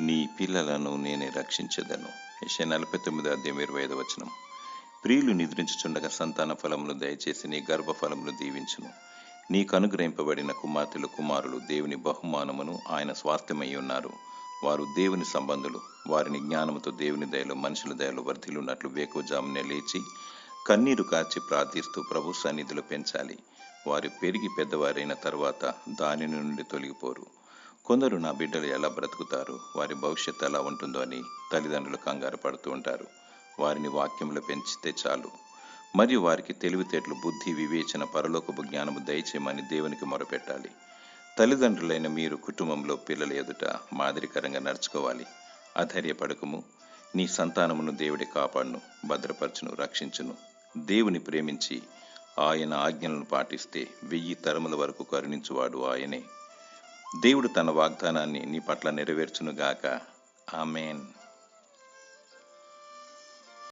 నీ పిల్లలను నేనే రక్షించదను. యశ నలభై తొమ్మిది అధ్యాయం ఇరవై ఐదు వచనం. ప్రియులు నిద్రించుచుండగా సంతాన ఫలమును దయచేసి నీ గర్భఫలమును దీవించును నీకు అనుగ్రహింపబడిన కుమార్తెలు కుమారులు దేవుని బహుమానమును ఆయన స్వాస్థ్యమై ఉన్నారు. వారు దేవుని సంబంధులు. వారిని జ్ఞానముతో దేవుని దయలో మనుషుల దయలో వర్ధిల్లున్నట్లు వేకుజామునే లేచి కన్నీరు కాచి ప్రార్థిస్తూ ప్రభు సన్నిధిలో పెంచాలి. వారు పెరిగి పెద్దవారైన తర్వాత దాని నుండి తొలగిపోరు. కొందరు నా బిడ్డలు ఎలా బ్రతుకుతారు? వారి భవిష్యత్తు ఎలా ఉంటుందో అని తల్లిదండ్రులు కంగారు పడుతూ ఉంటారు. వారిని వాక్యంలో పెంచితే చాలు. మరియు వారికి తెలివితేటలు బుద్ధి వివేచన పరలోకపు జ్ఞానము దయచేయమని దేవునికి మొరపెట్టాలి. తల్లిదండ్రులైన మీరు కుటుంబంలో పిల్లల ఎదుట మాదిరికరంగా నడుచుకోవాలి. అధైర్యపడకము. నీ సంతానమును దేవుడి కాపాడును భద్రపరచును రక్షించును. దేవుని ప్రేమించి ఆయన ఆజ్ఞలను పాటిస్తే వెయ్యి తరముల వరకు కరుణించువాడు ఆయనే. దేవుడు తన వాగ్దానాన్ని నీ పట్ల నెరవేర్చునుగాక. ఆమెన్.